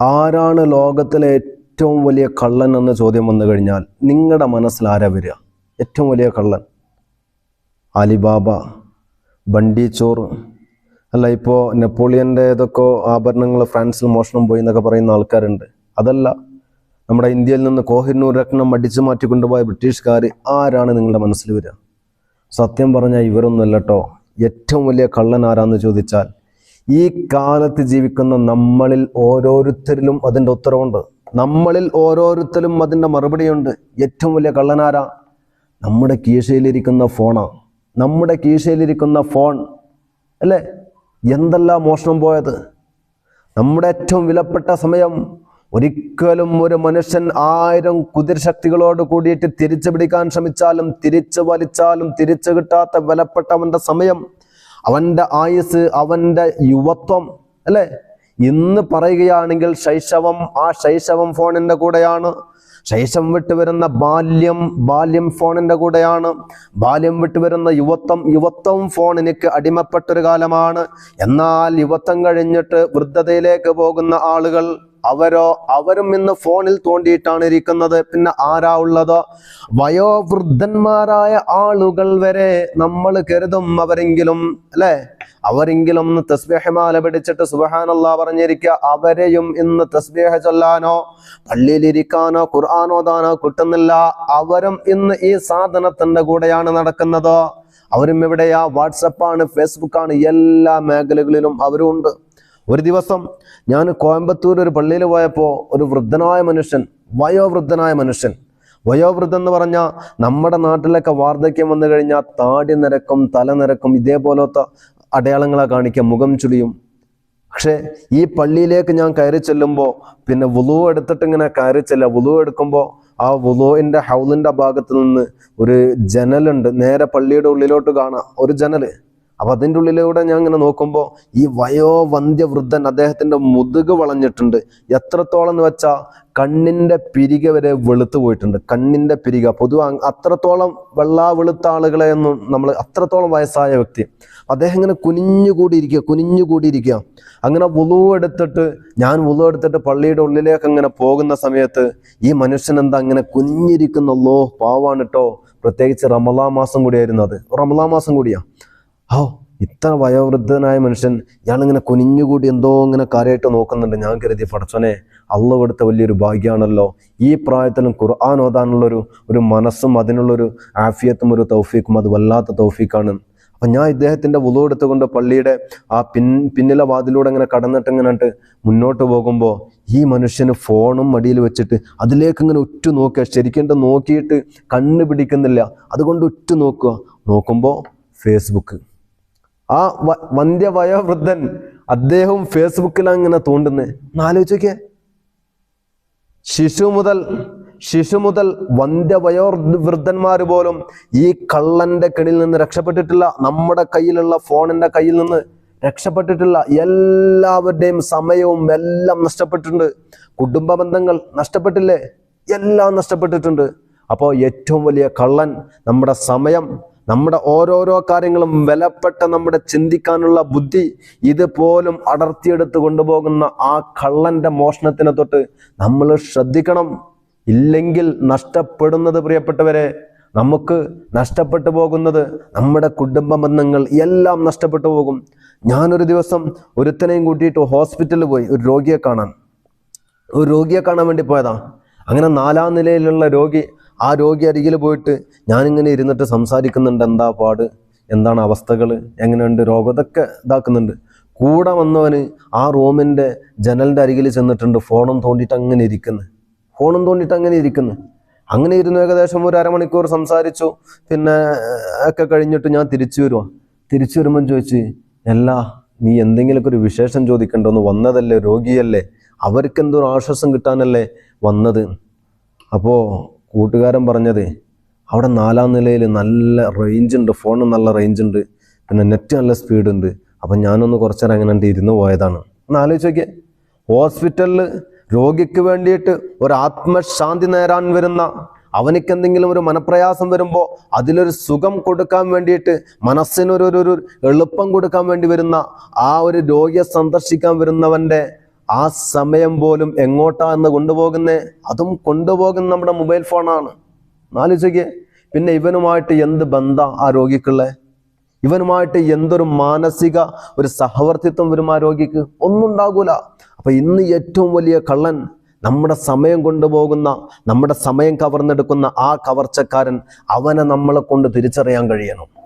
ആരാണ് ലോകത്തിലെ ഏറ്റവും വലിയ കള്ളൻ എന്ന ചോദ്യം വന്നു കഴിഞ്ഞാൽ നിങ്ങളുടെ മനസ്സിൽ ആരാ വരിക? ഏറ്റവും വലിയ കള്ളൻ. അലിബാബ ബണ്ടിച്ചോർ അല്ല ഇപ്പോൾ നെപ്പോളിയന്റെ ഏതൊക്കെ ആഭരണങ്ങൾ ഫ്രാൻസിൽ മോഷണം പോയി എന്നൊക്കെ പറയുന്ന ആൾക്കാരുണ്ട്. അതല്ല നമ്മുടെ ഇന്ത്യയിൽ നിന്ന് കോഹിനൂർ രത്നം അടിച്ചു മാറ്റി കൊണ്ടുപോയ ബ്രിട്ടീഷുകാർ ആരാണ് നിങ്ങളുടെ മനസ്സിൽ വരിക? സത്യം പറഞ്ഞാൽ ഇവരൊന്നുമല്ല കേട്ടോ. ഏറ്റവും വലിയ കള്ളൻ ആരാന്ന് ചോദിച്ചാൽ ഈ കാലത്ത് ജീവിക്കുന്ന നമ്മളിൽ ഓരോരുത്തരിലും അതിന്റെ ഉത്തരവുണ്ട്. നമ്മളിൽ ഓരോരുത്തരും അതിന്റെ മറുപടിയുണ്ട്. ഏറ്റവും വലിയ കള്ളനാരാ? നമ്മുടെ കീശയിലിരിക്കുന്ന ഫോണാ. നമ്മുടെ കീശയിലിരിക്കുന്ന ഫോൺ. അല്ലേ? എന്തെല്ലാം മോഷണം പോയത്? നമ്മുടെ ഏറ്റവും വിലപ്പെട്ട സമയം ഒരിക്കലും ഒരു മനുഷ്യൻ ആയിരം കുതിരശക്തികളോട് കൂടിയിട്ട് തിരിച്ചു പിടിക്കാൻ ശ്രമിച്ചാലും തിരിച്ചു വലിച്ചാലും തിരിച്ചു കിട്ടാത്ത വിലപ്പെട്ടവന്റെ സമയം അവന്റെ ആയുസ് അവന്റെ യുവത്വം അല്ലേ? ഇന്ന് പറയുകയാണെങ്കിൽ ശൈശവം ആ ശൈശവം ഫോണിന്റെ കൂടെയാണ്. ശൈശം വിട്ട് വരുന്ന ബാല്യം ബാല്യം ഫോണിന്റെ കൂടെയാണ്. ബാല്യം വിട്ട് വരുന്ന യുവത്വം യുവത്വം ഫോണിനിക്ക് അടിമപ്പെട്ടൊരു കാലമാണ്. എന്നാൽ യുവത്വം കഴിഞ്ഞിട്ട് വൃദ്ധതയിലേക്ക് പോകുന്ന ആളുകൾ അവരോ അവരും ഇന്ന് ഫോണിൽ തോണ്ടിയിട്ടാണ് ഇരിക്കുന്നത്. പിന്നെ ആരാ ഉള്ളത്? വയോവൃദ്ധന്മാരായ ആളുകൾ വരെ നമ്മൾ കരുതും അവരെങ്കിലും അല്ലെ? അവരെങ്കിലും ഒന്ന് തസ്ബേഹമാല പിടിച്ചിട്ട് സുബഹാനല്ലാ പറഞ്ഞിരിക്കുക. അവരെയും ഇന്ന് തസ്ബേഹ ചൊല്ലാനോ പള്ളിയിലിരിക്കാനോ ഖുർആാനോ താനോ കിട്ടുന്നില്ല. അവരും ഇന്ന് ഈ സാധനത്തിന്റെ കൂടെയാണ് നടക്കുന്നത്. അവരും എവിടെയാ വാട്സപ്പാണ് ഫേസ്ബുക്കാണ് എല്ലാ മേഖലകളിലും അവരും ഉണ്ട്. ഒരു ദിവസം ഞാൻ കോയമ്പത്തൂർ ഒരു പള്ളിയിൽ പോയപ്പോൾ ഒരു വൃദ്ധനായ മനുഷ്യൻ വയോവൃദ്ധനായ മനുഷ്യൻ. വയോവൃദ്ധം എന്ന് പറഞ്ഞാൽ നമ്മുടെ നാട്ടിലൊക്കെ വാർദ്ധക്യം വന്നു കഴിഞ്ഞാൽ താടി നിരക്കും തല നിരക്കും ഇതേപോലത്തെ അടയാളങ്ങളെ കാണിക്കുക മുഖം ചുളിയും. പക്ഷേ ഈ പള്ളിയിലേക്ക് ഞാൻ കയറി ചെല്ലുമ്പോൾ പിന്നെ വുളു എടുത്തിട്ട് ഇങ്ങനെ കയറി ചെല്ലുക. വുളു എടുക്കുമ്പോൾ ആ വുളുവിന്റെ ഹൗലിന്റെ ഭാഗത്ത് നിന്ന് ഒരു ജനലുണ്ട്. നേരെ പള്ളിയുടെ ഉള്ളിലോട്ട് കാണാം. ഒരു ജനൽ. അപ്പൊ അതിന്റെ ഉള്ളിലൂടെ ഞാൻ ഇങ്ങനെ നോക്കുമ്പോൾ ഈ വയോവന്ധ്യ വൃദ്ധൻ അദ്ദേഹത്തിന്റെ മുതുക് വളഞ്ഞിട്ടുണ്ട്. എത്രത്തോളം എന്ന് വെച്ചാൽ കണ്ണിന്റെ പിരിക വരെ വെളുത്തു പോയിട്ടുണ്ട്. കണ്ണിന്റെ പിരിക. പൊതുവെ അത്രത്തോളം വെള്ളാ വെളുത്ത ആളുകളെ ഒന്നും നമ്മൾ അത്രത്തോളം വയസ്സായ വ്യക്തി. അദ്ദേഹം ഇങ്ങനെ കുനിഞ്ഞുകൂടിയിരിക്കുക കുനിഞ്ഞുകൂടിയിരിക്കുക അങ്ങനെ വുളു എടുത്തിട്ട് ഞാൻ വുളു എടുത്തിട്ട് പള്ളിയുടെ ഉള്ളിലേക്ക് അങ്ങനെ പോകുന്ന സമയത്ത് ഈ മനുഷ്യൻ എന്താ അങ്ങനെ കുനിഞ്ഞിരിക്കുന്നല്ലോ പാവാണ് കേട്ടോ പ്രത്യേകിച്ച് റമലാ മാസം കൂടിയായിരുന്നു അത്. റമലാ മാസം കൂടിയാ. ഓ ഇത്ര വയോവൃദ്ധനായ മനുഷ്യൻ ഞാനിങ്ങനെ കുനിഞ്ഞുകൂടി എന്തോ ഇങ്ങനെ കാര്യമായിട്ട് നോക്കുന്നുണ്ട്. ഞാൻ കരുതി പടച്ചോനെ അള്ള കൊടുത്ത വലിയൊരു ഭാഗ്യമാണല്ലോ. ഈ പ്രായത്തിലും ഖുർആൻ ഓതാനുള്ളൊരു ഒരു മനസ്സും അതിനുള്ളൊരു ആഫിയത്തും ഒരു തൗഫീക്കും അത് വല്ലാത്ത തൗഫീക്കാണ് അപ്പം ഞാൻ ഇദ്ദേഹത്തിന്റെ വുളു എടുത്തുകൊണ്ട് പള്ളിയുടെ ആ പിൻ പിന്നിലെ വാതിലൂടെ ഇങ്ങനെ കടന്നിട്ട് ഇങ്ങനെ മുന്നോട്ട് പോകുമ്പോൾ ഈ മനുഷ്യന് ഫോണും മടിയിൽ വെച്ചിട്ട് അതിലേക്ക് ഇങ്ങനെ ഉറ്റു നോക്കുക. ശരിക്കും നോക്കിയിട്ട് കണ്ണ് പിടിക്കുന്നില്ല. അതുകൊണ്ട് ഉറ്റു നോക്കുക. നോക്കുമ്പോൾ ഫേസ്ബുക്ക്. ആ വന്ധ്യവയോവൃദ്ധൻ അദ്ദേഹവും ഫേസ്ബുക്കിൽ അങ്ങനെ തോണ്ടുന്നത് എന്നാലോചിക്കേ ശിശു മുതൽ ശിശു മുതൽ വന്ധ്യവയോ വൃദ്ധന്മാർ പോലും ഈ കള്ളന്റെ കെണിയിൽ നിന്ന് രക്ഷപ്പെട്ടിട്ടില്ല. നമ്മുടെ കയ്യിലുള്ള ഫോണിന്റെ കയ്യിൽ നിന്ന് രക്ഷപ്പെട്ടിട്ടില്ല. എല്ലാവരുടെയും സമയവും എല്ലാം നഷ്ടപ്പെട്ടിട്ടുണ്ട്. കുടുംബ ബന്ധങ്ങൾ നഷ്ടപ്പെട്ടില്ലേ? എല്ലാം നഷ്ടപ്പെട്ടിട്ടുണ്ട്. അപ്പോൾ ഏറ്റവും വലിയ കള്ളൻ നമ്മുടെ സമയം നമ്മുടെ ഓരോരോ കാര്യങ്ങളും വിലപ്പെട്ട നമ്മുടെ ചിന്തിക്കാനുള്ള ബുദ്ധി ഇതുപോലും അടർത്തിയെടുത്ത് കൊണ്ടുപോകുന്ന ആ കള്ളന്റെ മോഷണത്തിനെ തൊട്ട് നമ്മൾ ശ്രദ്ധിക്കണം. ഇല്ലെങ്കിൽ നഷ്ടപ്പെടുന്നത് പ്രിയപ്പെട്ടവരെ നമുക്ക് നഷ്ടപ്പെട്ടു പോകുന്നത് നമ്മുടെ കുടുംബ ബന്ധങ്ങൾ എല്ലാം നഷ്ടപ്പെട്ടു പോകും. ഞാനൊരു ദിവസം ഒരുത്തനെയും കൂട്ടിയിട്ട് ഹോസ്പിറ്റലിൽ പോയി ഒരു രോഗിയെ കാണാൻ. ഒരു രോഗിയെ കാണാൻ വേണ്ടി പോയതാ. അങ്ങനെ നാലാം നിലയിലുള്ള രോഗി ആ രോഗി അരികിൽ പോയിട്ട് ഞാനിങ്ങനെ ഇരുന്നിട്ട് സംസാരിക്കുന്നുണ്ട് എന്താ പാട് എന്താണ് അവസ്ഥകൾ എങ്ങനെയുണ്ട് രോഗം ഇതൊക്കെ ഇതാക്കുന്നുണ്ട്. കൂടെ വന്നവന് ആ റൂമിന്റെ ജനലിന്റെ അരികിൽ ചെന്നിട്ടുണ്ട് ഫോണും തോണ്ടിയിട്ട് അങ്ങനെ ഇരിക്കുന്നു. ഫോണും തോണ്ടിയിട്ട് അങ്ങനെ ഇരിക്കുന്നു. അങ്ങനെ ഇരുന്നു ഏകദേശം ഒരു അരമണിക്കൂർ സംസാരിച്ചു. പിന്നെ ഒക്കെ കഴിഞ്ഞിട്ട് ഞാൻ തിരിച്ചു വരുവാ. തിരിച്ചു വരുമ്പം ചോദിച്ച് എല്ലാ നീ എന്തെങ്കിലുമൊക്കെ ഒരു വിശേഷം ചോദിക്കേണ്ടോ? ഒന്ന് വന്നതല്ലേ രോഗിയല്ലേ? അവർക്ക് എന്തോ ആശ്വാസം കിട്ടാനല്ലേ വന്നത്? അപ്പോൾ കൂട്ടുകാരൻ പറഞ്ഞത് അവിടെ നാലാം നിലയിൽ നല്ല റേഞ്ച് ഉണ്ട് ഫോണും നല്ല റേഞ്ച് ഉണ്ട് പിന്നെ നെറ്റ് നല്ല സ്പീഡ് ഉണ്ട്. അപ്പം ഞാനൊന്ന് കുറച്ചേരം അങ്ങനെ ഉണ്ട് ഇരുന്ന് പോയതാണ്. ഒന്ന് ആലോചിച്ച് നോക്കിയേ. ഹോസ്പിറ്റലിൽ രോഗിക്ക് വേണ്ടിയിട്ട് ഒരു ആത്മശാന്തി നേരാൻ വരുന്ന അവനിക്ക് എന്തെങ്കിലും ഒരു മനപ്രയാസം വരുമ്പോൾ അതിലൊരു സുഖം കൊടുക്കാൻ വേണ്ടിയിട്ട് മനസ്സിനൊരു ഒരു എളുപ്പം കൊടുക്കാൻ വേണ്ടി വരുന്ന ആ ഒരു രോഗിയെ സന്ദർശിക്കാൻ വരുന്നവന്റെ ആ സമയം പോലും എങ്ങോട്ടാ എന്ന് കൊണ്ടുപോകുന്നേ? അതും കൊണ്ടുപോകുന്ന നമ്മുടെ മൊബൈൽ ഫോണാണ്. ആലോചിക്കേ. പിന്നെ ഇവനുമായിട്ട് എന്ത് ബന്ധ ആ രോഗിക്കുള്ളേ? ഇവനുമായിട്ട് എന്തൊരു മാനസിക ഒരു സഹവർത്തിത്വം വരും ആ രോഗിക്ക്? ഒന്നും ഉണ്ടാകൂല. അപ്പൊ ഇന്ന് ഏറ്റവും വലിയ കള്ളൻ നമ്മുടെ സമയം കൊണ്ടുപോകുന്ന നമ്മുടെ സമയം കവർന്നെടുക്കുന്ന ആ കവർച്ചക്കാരൻ അവനെ നമ്മളെ കൊണ്ട് തിരിച്ചറിയാൻ കഴിയണം.